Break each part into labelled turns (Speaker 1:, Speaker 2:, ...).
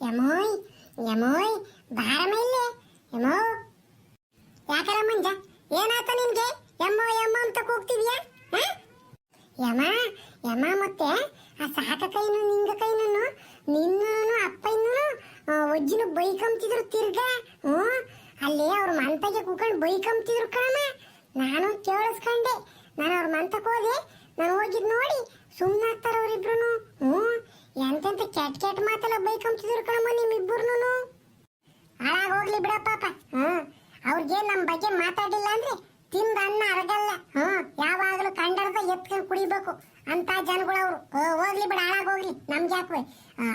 Speaker 1: ಯಮೋಯ್ ಯಮೋಯ್ ಬಾರಮ್ಮ ಇಲ್ಲೇ ಯಮೋ ಯಾಕರ ಮಂಜ ಏನಾತ ನಿನ್ಗೆ? ಯಮ್ಮೋ ಯಮ್ಮ ಅಂತ ಕೂಗ್ತಿದ್ಯಾ? ಯಮ ಯಮ ಮತ್ತೆ ಆ ಸಾಕ ಕೈನು, ನಿಂಗ ಕೈನು ನಿನ್ನೂ ಅಪ್ಪ ಇನ್ನೂ ಒಜ್ಜಿನ ಬೈಕಂತಿದ್ರು ತಿರ್ಗಾ. ಹ್ಞೂ, ಅಲ್ಲಿ ಅವ್ರ ಮಂತಗೆ ಕೂಕೊಂಡು ಬೈಕಂತಿದ್ರು ಕಣಮ್ಮ. ನಾನು ಕೇಳಿಸ್ಕೊಂಡೆ. ನಾನು ಅವ್ರ ಮಂತಕ್ಕೆ ಹೋದೆ. ನಾನು ಹೋಗಿದ್ ನೋಡಿ ಸುಮ್ಮನಾಗ್ತಾರ ಅವ್ರಿಬ್ರು ಹ್ಞೂ. ಎಂತೆಂತ ಕೆಟ್ಟ ಕೆಟ್ಟ ಮಾತೆಲ್ಲ ಬೈಕಂತಿದ್ರು ಕಣಮ್ಮ ನಿಮ್ಮಿಬ್ಬರು ಹಾಳಾಗ್ ಹೋಗ್ಲಿ ಬಿಡಪ್ಪ ಪಾಪ. ಹ್ಮ್ ಅವ್ರಿಗೆ ನಮ್ ಬಗ್ಗೆ ಮಾತಾಡಿಲ್ಲ ಅಂದ್ರೆ ತಿಂದ ಅನ್ನ ಅರಗಲ್ಲ. ಹ್ಮ್ ಯಾವಾಗಲೂ ಕಂಡರದ ಎತ್ಕೊಂಡು ಕುಡಿಬೇಕು ಅಂತ ಜನಗಳು ಅವರು ಹೋಗ್ಲಿ ಬಿಡ ಹಾಳಾಗ ಹೋಗ್ಲಿ. ನಮ್ ಯಾಕೆ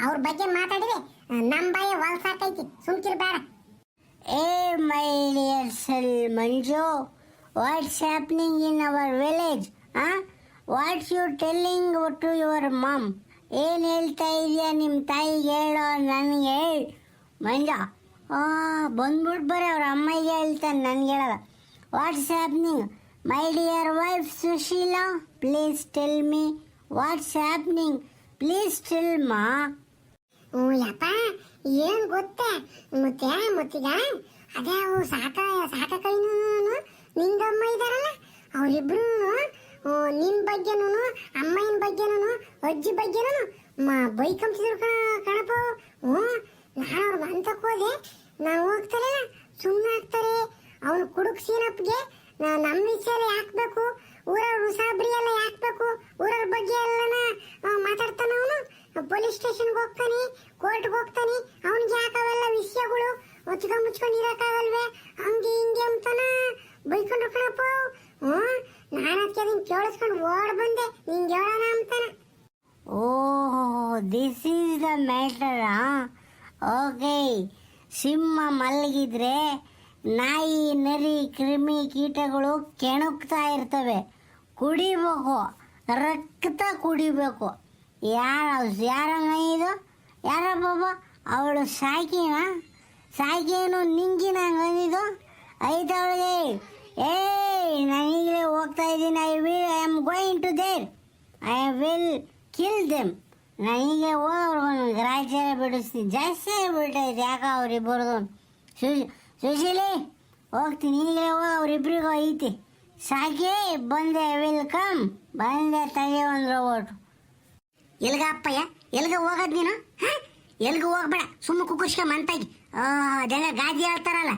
Speaker 1: ಅವ್ರ ಬಗ್ಗೆ ಮಾತಾಡಿದ್ರೆ ಆ, ನಮ್ ಬಾಯ ಹೊಲ್ಸಾಕೈತಿ ಸುಮ್ಕಿರ್ಬೇಡ
Speaker 2: ಏ my dear Manju what's happening in our village ಹಾ what's you telling to your mom? ಏನ್ ಹೇಳ್ತಾ ಇದೀಯ ನಿಮ್ಮ ತಾಯಿಗೆ ಹೇಳೋ, ನನಗೆ ಹೇಳ್. ಮಂಜ ಬಂದ್ಬಿಟ್ಟು ಬರೀ, ಅವ್ರ ಅಮ್ಮಗೆ ಹೇಳ್ತಾನೆ, ನನಗೆ ಹೇಳಲ್ಲ. What's happening my dear wife Sushila please tell me what's happening please tell ಮಾ
Speaker 1: ಹ್ಞೂ ಯಪ್ಪ, ಏನು ಗೊತ್ತಾ? ಮುತ್ತೆ ಮುತ್ತಿಗ, ಅದೇ ಅವು ಸಾಕ ಸಾಕ ಕೈನು ನಿಂಗಮ್ಮ ಇದಾರಲ್ಲ ಅವರಿಬ್ರು ನಿನ್ ಬಗ್ಗೆನೂ ಅಮ್ಮನ ಬಗ್ಗೆನೂ, ಅಜ್ಜಿ ಬಗ್ಗೆನೂ, ಮ ಬೈಕಂತಿದ್ರು ಕಣ, ಕಣಪ್ಪ ಹ್ಞೂ ನಾನು ಅವ್ರ ಮಂತಕ್ಕೆ ಹೋದೆ, ನಾನು ಹೋಗ್ತಾರೆ ಸುಮ್ಮನೆ ಆಗ್ತಾರೆ ಅವನು ಕುಡುಕ್ ಸೀನಪ್ಗೆ ನಮ್ಮ ವಿಷಯ ಹಾಕ್ಬೇಕು ಊರವ್ರ ಉಸಾಬ್ರಿ ಎಲ್ಲ ಹಾಕ್ಬೇಕು ಊರವ್ರ ಬಗ್ಗೆ ಎಲ್ಲನ ಮಾತಾಡ್ತಾನ ಅವನು, ಪೊಲೀಸ್ ಸ್ಟೇಷನ್ಗೆ ಹೋಗ್ತಾನೆ, ಕೋರ್ಟ್ಗೆ ಹೋಗ್ತಾನೆ, ಅವನಿಗೆ ಯಾಕವೆಲ್ಲ ವಿಷಯಗಳು, ಮುಚ್ಕೊಂಡ್ ಮುಚ್ಕೊಂಡು ಇರಕ್ಕಾಗಲ್ವೇ ಹಂಗೆ ಹಿಂಗೆ ಅಂತಾನ ಬೈಕೊಂಡು ಕಣಪ್ಪ ಹ್ಞೂ ನಾನು ಅದಕ್ಕೆ ಅದನ್ನ ಕೇಳಿಸ್ಕೊಂಡು ಓಡ್ ಬಂದೆ. ನಿಂಗೆ ಹೇಳೋಣ ಅಂತಾನ.
Speaker 2: ಓಹೋ this is the matter okay ಸಿಂಹ ಮಲಗಿದ್ರೆ ನಾಯಿ, ನರಿ, ಕ್ರಿಮಿ ಕೀಟಗಳು ಕೆಣಕ್ತಾ ಇರ್ತವೆ. ಕುಡಿಬೇಕು. ರಕ್ತ ಕುಡಿಬೇಕು. ಯಾರ ಯಾರ ಇದು? ಯಾರ ಬಾಬಾ ಅವಳು ಸಾಕಿನ? ಸಾಕೇನು ನಿಂಗಿನ ಐದವಳಿಗೆ ಏಯ್! ನಾನೀಗಲೇ ಇದ್ದೀನಿ I will I am going to there I will kill them ನನಗೆ ಹೋಗೋರು ರಾಜ್ಯ ಬಿಡಿಸ್ತೀನಿ. ಜಾಸ್ತಿ ಆಗ್ಬಿಟ್ಟೈತೆ ಯಾಕೆ ಅವ್ರಿಬ್ಬರದು ಸುಶಿ ಸುಶೀಲಿ, ಹೋಗ್ತೀನಿ. ಹೀಗೆ ಹೋಗ, ಅವ್ರಿಬ್ರಿಗೆ ಐತಿ. ಸಾಕಿ ಬಂದೆ ವೆಲ್ಕಮ್ ಬಂದೆ ತಗೆ ಒಂದು ಓಟು
Speaker 1: ಎಲ್ಗ ಅಪ್ಪಯ್ಯ? ಎಲ್ಗ ಹೋಗೋದ್ ನೀನು? ಹ? ಎಲ್ಗ ಹೋಗ್ಬೇಡ. ಸುಮ್ಮ ಕುಕ್ಕುರ್ಸ್ಕ ಮಂತಾಗಿ. ಅದೆಲ್ಲ ಗಾದಿ ಹೇಳ್ತಾರಲ್ಲ.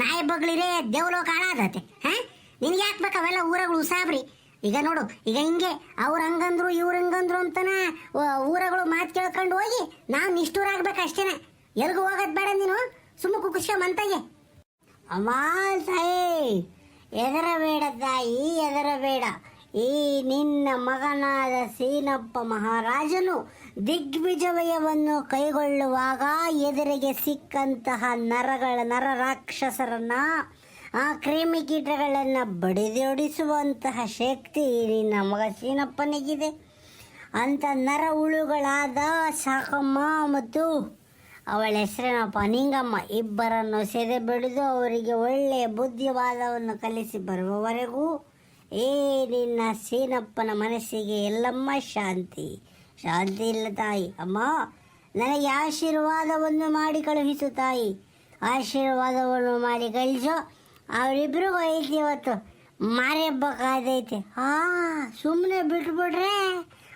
Speaker 1: ನಾಯಿ ಬಗ್ಳಿರೇ ದೇವಲೋಕ ಹಾಳಾದತೆ ಹ? ನಿನ್ಗೆ ಯಾಕೆ ಬೇಕು ಅವೆಲ್ಲ ಊರಗಳು ಉಸಾಬ್ರಿ? ಈಗ ನೋಡು, ಈಗ ಹಿಂಗೆ ಅವ್ರ ಹಂಗಂದ್ರು, ಇವ್ರ ಹಂಗಂದ್ರು ಅಂತನ ಊರಗಳು ಮಾತು ಕೇಳ್ಕೊಂಡು ಹೋಗಿ ನಾವು ನಿಷ್ಠೂರ ಆಗ್ಬೇಕು ಅಷ್ಟೇನೆ. ಎಲ್ಗೂ ಹೋಗೋದ್ ಬೇಡ ನೀನು. ಸುಮ್ಮ ಕುಕ್ಕುರ್ಸ್ಕ ಮಂತಾಗೆ.
Speaker 2: ಅಮ್ಮ ಎದರ ಬೇಡ ತಾಯಿ ಎದರ ಬೇಡ ಈ ನಿನ್ನ ಮಗನಾದ ಸೀನಪ್ಪ ಮಹಾರಾಜನು ದಿಗ್ವಿಜಯವನ್ನು ಕೈಗೊಳ್ಳುವಾಗ ಎದುರಿಗೆ ಸಿಕ್ಕಂತಹ ನರಗಳ ನರ ರಾಕ್ಷಸರನ್ನ ಆ ಕ್ರಿಮಿ ಕೀಟಗಳನ್ನು ಬಡಿದೊಡಿಸುವಂತಹ ಶಕ್ತಿ ನಿನ್ನ ಮಗ ಸೀನಪ್ಪನಿಗಿದೆ ಅಂತ ನರ ಹುಳುಗಳಾದ ಸಾಕಮ್ಮ ಮತ್ತು ಅವಳ ಹೆಸರೇನಪ್ಪ ನಿಂಗಮ್ಮ ಇಬ್ಬರನ್ನು ಸೆದೆ ಬಿಡಿದು ಅವರಿಗೆ ಒಳ್ಳೆಯ ಬುದ್ಧಿವಾದವನ್ನು ಕಲಿಸಿ ಬರುವವರೆಗೂ ಏ ನಿನ್ನ ಸೀನಪ್ಪನ ಮನಸ್ಸಿಗೆ ಎಲ್ಲಮ್ಮ ಶಾಂತಿ. ಶಾಂತಿ ಇಲ್ಲ ತಾಯಿ. ಅಮ್ಮ, ನನಗೆ ಆಶೀರ್ವಾದವನ್ನು ಮಾಡಿ ಕಳುಹಿಸು ತಾಯಿ. ಆಶೀರ್ವಾದವನ್ನು ಮಾಡಿ ಕಳಿಸು ಅವರಿಬ್ರಿಗೂ ಐತಿ ಇವತ್ತು. ಮಾರಿ ಹಬ್ಬಕ್ಕಾದೈತಿ. ಹಾ ಸುಮ್ಮನೆ ಬಿಟ್ಬಿಟ್ರೆ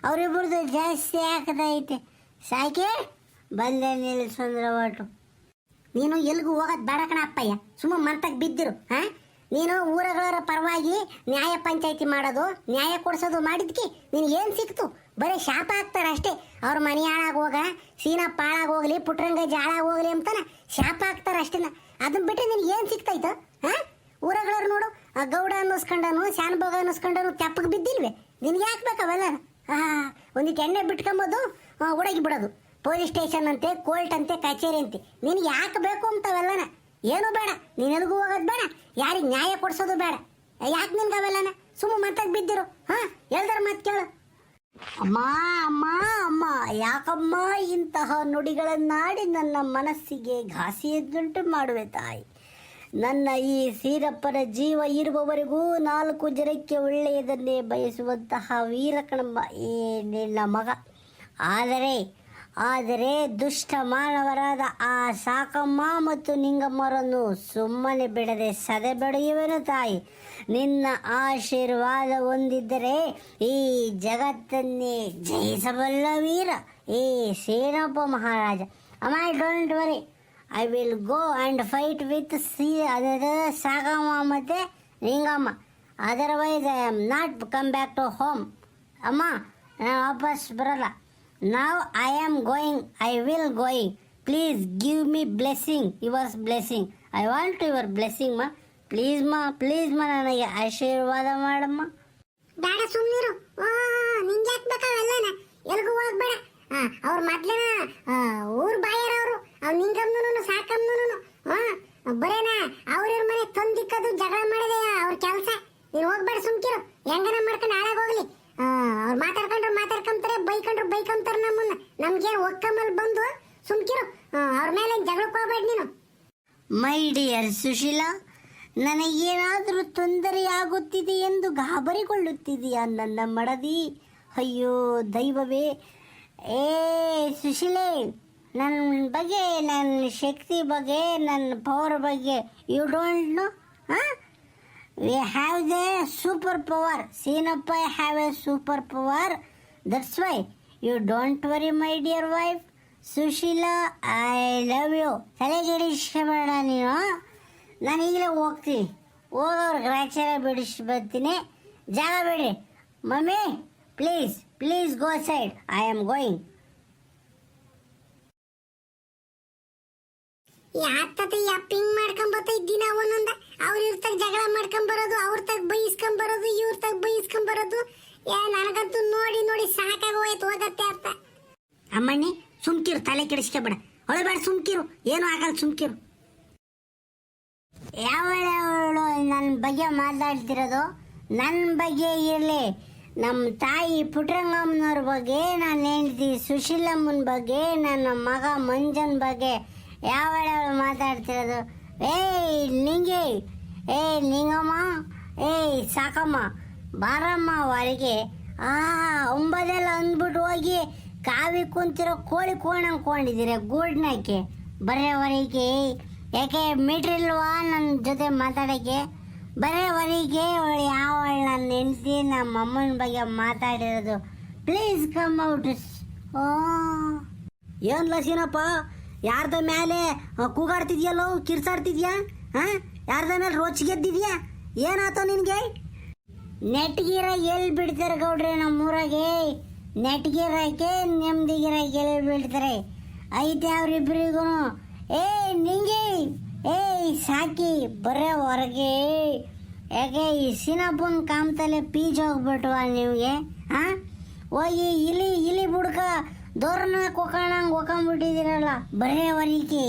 Speaker 2: ಅವರಿಬ್ರದ್ದು ಜಾಸ್ತಿ ಹಾಕದೈತಿ ಸಾಕೆ, ಬಂದೆ ನಿಲ್ಲಿಸಂದ್ರ ಒಟ್ಟು.
Speaker 1: ನೀನು ಎಲ್ಗೂ ಹೋಗೋದು ಬೇಡ ಕಣ ಅಪ್ಪಯ್ಯ. ಸುಮ್ಮ ಮಂತಕ್ ಬಿದ್ದಿರು, ಹಾ? ನೀನು ಊರಗಳ ಪರವಾಗಿ ನ್ಯಾಯ ಪಂಚಾಯತಿ ಮಾಡೋದು, ನ್ಯಾಯ ಕೊಡಿಸೋದು ಮಾಡಿದ್ಕಿ ನೀನು ಏನು ಸಿಕ್ತು? ಬರೀ ಶಾಪ ಹಾಕ್ತಾರೆ ಅಷ್ಟೇ. ಅವ್ರ ಮನೆ ಹಾಳಾಗಿ ಹೋಗ, ಸೀನಪ್ಪ ಹಾಳಾಗ್ ಹೋಗ್ಲಿ ಪುಟ್ರಂಗಜ್ಜಿ ಹಾಳಾಗ್ ಹೋಗ್ಲಿ ಅಂತಾನ ಶಾಪ ಹಾಕ್ತಾರೆ ಅಷ್ಟೇನ. ಅದನ್ನ ಬಿಟ್ಟರೆ ನಿನಗೆ ಏನು ಸಿಕ್ತೈತ? ಹಾ ಊರಗಳವ್ರು ನೋಡು, ಆ ಗೌಡ ಅನ್ನಿಸ್ಕೊಂಡನು, ಶಾನ್ಭೋಗ ಅನ್ನಿಸ್ಕೊಂಡನು, ತೆಪ್ಪಗೆ ಬಿದ್ದಿಲ್ವೇ? ನಿನ್ಗೆ ಯಾಕೆ ಬೇಕು ಅವೆಲ್ಲ ಹಾ ಎಣ್ಣೆ ಬಿಟ್ಕೊಂಬೋದು ಉಡಗಿ ಬಿಡೋದು ಪೊಲೀಸ್ ಸ್ಟೇಷನ್ ಅಂತೆ, ಕೋರ್ಟ್ ಅಂತೆ, ಕಚೇರಿ ಅಂತೆ. ನಿನ್ಗೆ ಯಾಕೆ ಬೇಕು ಅಂತವೆಲ್ಲನ ಏನು ಬೇಡ ನೀನ್ ಎಲ್ಗೂ ಹೋಗೋದು ಬೇಡ, ಯಾರಿಗೆ ನ್ಯಾಯ ಕೊಡ್ಸೋದು ಬೇಡ. ಯಾಕೆ ನಿನ್ಗೆ ಅವೆಲ್ಲನ ಸುಮ್ಮ ಮತ್ತಾಗ ಬಿದ್ದಿರು. ಹಾ, ಎಲ್ದಾರ ಮಾತು ಕೇಳು.
Speaker 2: ಅಮ್ಮ ಅಮ್ಮ ಅಮ್ಮ, ಯಾಕಮ್ಮ ಇಂತಹ ನುಡಿಗಳನ್ನಾಡಿ ನನ್ನ ಮನಸ್ಸಿಗೆ ಘಾಸಿಯದ್ದುಂಟು ಮಾಡುವೆ ತಾಯಿ. ನನ್ನ ಈ ಸೀರಪ್ಪನ ಜೀವ ಇರುವವರೆಗೂ ನಾಲ್ಕು ಜನಕ್ಕೆ ಒಳ್ಳೆಯದನ್ನೇ ಬಯಸುವಂತಹ ವೀರಕಣಮ್ಮ ಈ ನಿನ್ನ ಮಗ. ಆದರೆ ಆದರೆ ದುಷ್ಟ ಮಾನವರಾದ ಆ ಸಾಕಮ್ಮ ಮತ್ತು ನಿಂಗಮ್ಮರನ್ನು ಸುಮ್ಮನೆ ಬಿಡದೆ ಸದೆ ಬೆಳೆಯುವೆನು ತಾಯಿ. ನಿನ್ನ ಆಶೀರ್ವಾದ ಹೊಂದಿದ್ದರೆ ಈ ಜಗತ್ತನ್ನೇ ಜಯಿಸಬಲ್ಲ ವೀರ, ಈ ಸೇನಪ್ಪ ಮಹಾರಾಜ. ಅಮ್ಮ don't worry I will go and fight with C ಅದರ ಸಾಗಮ್ಮ ಮತ್ತು Ningamma otherwise I am not come back to home ಅಮ್ಮ ನಾನು ವಾಪಸ್ ಬರಲ್ಲ. ನಾವು I am going I will going please give me blessing yours blessing I want your blessing ಮಾ please ಮಾ please ಮಾ ನನಗೆ ಆಶೀರ್ವಾದ ಮಾಡಮ್ಮ.
Speaker 1: ಬೇಡ ಸುಮ್ಮನಿರು ನಿಂಗೆ ಯಾಕೆ ಎಲ್ಗೂ ಹೋಗ್ಬೇಡ. ಅವ್ರ ಮೊದ್ಲೇನ ಊರ್ ಬಾಯರ್ ನಿಂಗಮ್ನು ಸಾಕಮ್ನು ಹಾ ಬರೇನ ಅವ್ರ ಮನೆ ತಂದಿಕ್ಕದು ಜಗಳ ಮಾಡಿದೆ ಅವ್ರ ಕೆಲಸ? ನೀನ್ ಹೋಗ್ಬೇಡ ಸುಮ್ಕಿರು. ಹೆಂಗನ ಮಾಡ್ಕೊಂಡು ಹಾಳಾಗ್ ಹೋಗ್ಲಿ. ಅವ್ರ ಮಾತಾಡ್ಕೊಂಡ್ರು ಮಾತಾಡ್ಕೊಂತಾರೆ ಬೈಕೊಂಡ್ರು ಬೈಕೊಂತಾರೆ ನಮ್ಮನ್ನ. ನಮ್ಗೆ ಒಕ್ಕಮಲ್ ಬಂದು ಸುಮ್ಕಿರು. ಅವ್ರ ಮೇಲೆ ಜಗಳಕ್ಕೆ ಹೋಗ್ಬೇಡ ನೀನು.
Speaker 2: ಮೈ ಡಿಯರ್ ಸುಶೀಲಾ, ನನಗೇನಾದರೂ ತೊಂದರೆಯಾಗುತ್ತಿದೆ ಎಂದು ಗಾಬರಿಗೊಳ್ಳುತ್ತಿದೆಯಾ ನನ್ನ ಮಡದಿ? ಅಯ್ಯೋ ದೈವವೇ. ಏ, ಸುಶೀಲೆ. ನನ್ನ ಬಗ್ಗೆ ನನ್ನ ಶಕ್ತಿ ಬಗ್ಗೆ ನನ್ನ ಪವರ್ ಬಗ್ಗೆ ಯು ಡೋಂಟ್ ನೋ ಹಾಂ? We have the super power Seenappa I have a super power that's why you don't worry my dear wife Sushila I love you ತಲೆ ಕೆಡಿಸ್ಬೇಡ ನೀನು ನಾನು ಈಗಲೇ ಹೋಗ್ತೀನಿ. ಹೋಗೋರು ಗ್ರಾಚಾರ ಬಿಡಿಸಿ ಬರ್ತೀನಿ. ಜಾಗ ಬಿಡಿ mummy please please go side I am going
Speaker 1: ಯಾತತೆ ಯಾ ಮಾಡ್ಕೊಂಡ್ ಬರ್ತಾ ದಿನ ಒಂದೊಂದ ಅವ್ರ ಇವ್ರ ಜಗಳ ಮಾಡ್ಕೊಂಡ್ ಬರೋದು, ಅವ್ರ ತಗ ಬೈಸ್ಕೊಂಡ್ ಬರೋದು, ಇವ್ರ ತಗ ಬೈಸ್ಕೊಂಡ್ ಬರೋದು. ಏ, ನನಗಂತೂ ನೋಡಿ ನೋಡಿ ಸಾಕಾಗೋಯ್ತು, ಹೋಗತ್ತೆ ಅಂತ.
Speaker 2: ಅಮ್ಮಣ್ಣಿ, ಸುಮ್ಕಿರು, ತಲೆ ಕೆಡಿಸ್ಕೊಬೇಡ. ಹೊಳಬೇಡ ಸುಮ್ಕಿರು, ಏನು ಆಗಲ್ಲ ಸುಮ್ಕಿರು. ಯಾವಳು ನನ್ನ ಬಗ್ಗೆ ಮಾತಾಡ್ತಿರೋದು? ನನ್ನ ಬಗ್ಗೆ ಇರಲಿ. ನಮ್ಮ ತಾಯಿ ಪುಟ್ರಂಗಮ್ಮನವ್ರ ಬಗ್ಗೆ, ನಾನು ಹೇಳ್ತಿ ಸುಶೀಲಮ್ಮನ ಬಗ್ಗೆ, ನನ್ನ ಮಗ ಮಂಜನ್ ಬಗ್ಗೆ. ಯಾವಳು ಮಾತಾಡ್ತಿರೋದು? ಏಯ್, ನಿಂಗೆ! ಏಯ್, ನಿಂಗಮ್ಮ! ಏಯ್, ಸಾಕಮ್ಮ! ಬಾರಮ್ಮ ಹೊರಗೆ ಆ ಒಂಬದೆಲ್ಲ ಅಂದ್ಬಿಟ್ಟು ಹೋಗಿ ಕಾವಿ ಕುಂತಿರೋ ಕೋಳಿ ಕೋಣ ಅನ್ಕೊಂಡಿದ್ದೀರ ಗೂಡ್ನಕ್ಕೆ. ಬರೆಯವರೆಗೆ. ಯಾಕೆ ಮೀಟ್ರಿಲ್ವಾ ನನ್ನ ಜೊತೆ ಮಾತಾಡೋಕ್ಕೆ? ಬರೆಯವರೆಗೆ, ಅವಳು ಯಾವ ನನ್ನ ಹೆಂಡತಿ ನಮ್ಮ ಅಮ್ಮನ ಬಗ್ಗೆ ಮಾತಾಡಿರೋದು. Please come out. ಓ.
Speaker 3: ಏನು ಲಸೀನಪ್ಪ? ಯಾರ್ದ ಮೇಲೆ ಕೂಗಾಡ್ತಿದ್ಯಲ್ಲೋ ಕಿರ್ಸಾಡ್ತಿದ್ಯಾ ಹಾ ಯಾರ್ದ ಮೇಲೆ ರೋಚ್ ಗೆದ್ದಿದ್ಯಾ? ಏನಾತ ನಿನ್ಗೆ?
Speaker 2: ನೆಟ್ಗಿರ ಎಲ್ಲಿ ಬಿಡ್ತಾರೆ ಗೌಡ್ರೆ ನಮ್ಮೂರಾಗೆ? ನೆಟ್ಗಿರಕ್ಕೆ ನೆಮ್ಮದಿಗಿರಕ್ಕೆ ಎಲ್ ಬಿಡ್ತಾರೆ? ಐತೆ ಅವ್ರಿಬ್ರಿಗೂ. ಏ, ನಿಂಗೆ! ಏಯ್ ಸಾಕಿ, ಬರೇ ಹೊರಗೆ. ಯಾಕೆ, ಈ ಸಿನಪ್ಪನ ಕಾಮ್ತಲೆ ಪೀಜ್ ಹೋಗ್ಬಿಟ್ವಾ ನಿಮಗೆ ಹಾ ಹೋಗಿ ಇಲಿ ಇಲಿ ಬುಡ್ಕ ದೋರ್ನ ಕೊಕ್ಕಣಂಗ್ ಒಕ್ಕಂಬಿಟ್ಟಿದ್ದೀರಲ್ಲ ಬರೇ ಹೊರಗೆ